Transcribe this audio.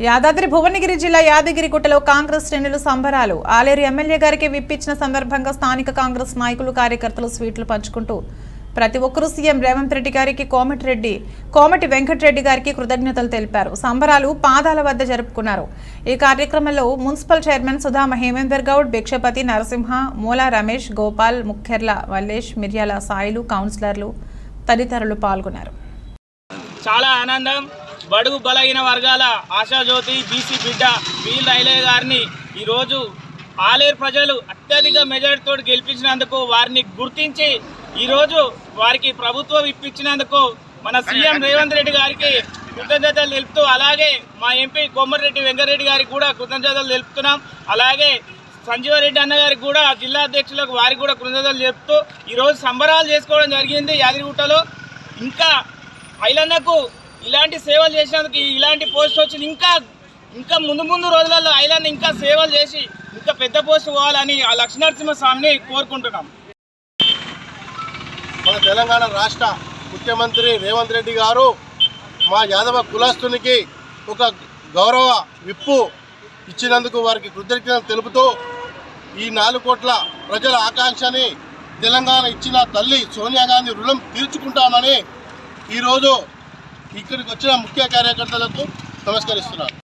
యాదాద్రి భువనగిరి జిల్లా యాదగిరిగుట్టలో కాంగ్రెస్ శ్రేణులు సంబరాలు. ఆలేరు ఎమ్మెల్యే గారికి విప్పించిన సందర్భంగా స్థానిక కాంగ్రెస్ నాయకులు కార్యకర్తలు స్వీట్లు పంచుకుంటూ ప్రతి ఒక్కరూ సీఎం రేవంత్ రెడ్డి గారికి కోమటిరెడ్డి కోమటి వెంకటరెడ్డి గారికి కృతజ్ఞతలు తెలిపారు. సంబరాలు పాదాల వద్ద జరుపుకున్నారు. ఈ కార్యక్రమంలో మున్సిపల్ చైర్మన్ సుధా హేమేందర్ గౌడ్ భిక్షపతి నరసింహ మూలా రమేష్ గోపాల్ ముఖ్యర్ల వల్లేష్ మిర్యాల సాయిలు కౌన్సిలర్లు తదితరులు పాల్గొన్నారు. చాలా ఆనందం. బడుగు బలహీన వర్గాల ఆశాజ్యోతి బీసీ బిడ్డ వీల్ రైల్వే గారిని ఈరోజు ఆలేరు ప్రజలు అత్యధిక మెజారిటీతో గెలిపించినందుకు వారిని గుర్తించి ఈరోజు వారికి ప్రభుత్వం ఇప్పించినందుకు మన సీఎం రేవంత్ రెడ్డి గారికి కృతజ్ఞతలు తెలుపుతూ అలాగే మా ఎంపీ కొమ్మరెడ్డి వెంకరెడ్డి గారికి కూడా కృతజ్ఞతలు తెలుపుతున్నాం. అలాగే సంజీవరెడ్డి అన్న గారికి కూడా జిల్లా అధ్యక్షులకు వారికి కూడా కృతజ్ఞతలు చెప్తూ ఈరోజు సంబరాలు చేసుకోవడం జరిగింది యాదగిరిగుట్టలో. ఇంకా ఐలన్నకు ఇలాంటి సేవలు చేసినందుకు ఇలాంటి పోస్ట్ వచ్చింది. ఇంకా ఇంకా ముందు ముందు రోజులలో ఐలాండ్ ఇంకా సేవలు చేసి ఇంకా పెద్ద పోస్ట్ పోవాలని ఆ లక్ష్మీనరసింహస్వామిని కోరుకుంటున్నాం. మన తెలంగాణ రాష్ట్ర ముఖ్యమంత్రి రేవంత్ రెడ్డి గారు మా యాదవ కులస్తునికి ఒక గౌరవ విప్పు ఇచ్చినందుకు వారికి కృతజ్ఞతలు తెలుపుతూ ఈ నాలుగు కోట్ల ప్రజల ఆకాంక్షని తెలంగాణ ఇచ్చిన తల్లి సోనియా గాంధీ రుణం తీర్చుకుంటామని ఈరోజు ఇక్కడికి వచ్చిన ముఖ్య కార్యకర్తలకు నమస్కరిస్తున్నాను.